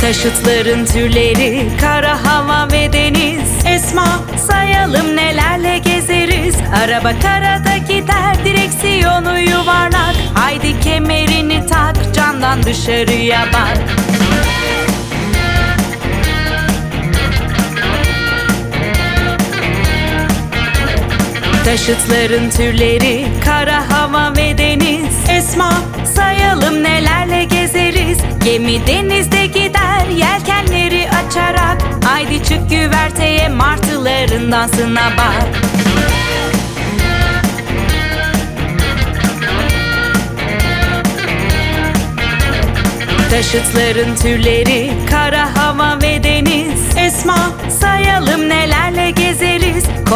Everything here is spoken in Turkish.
Taşıtların türleri, kara hava ve deniz. Esma sayalım nelerle gezeriz. Araba karada gider, direksiyonu yuvarlak. Haydi kemerini tak, camdan dışarıya bak. Taşıtların türleri kara hava ve deniz. Esma sayalım nelerle gezeriz. Gemi denizde gider yelkenleri açarak. Haydi çık güverteye martıların dansına bak. Taşıtların türleri kara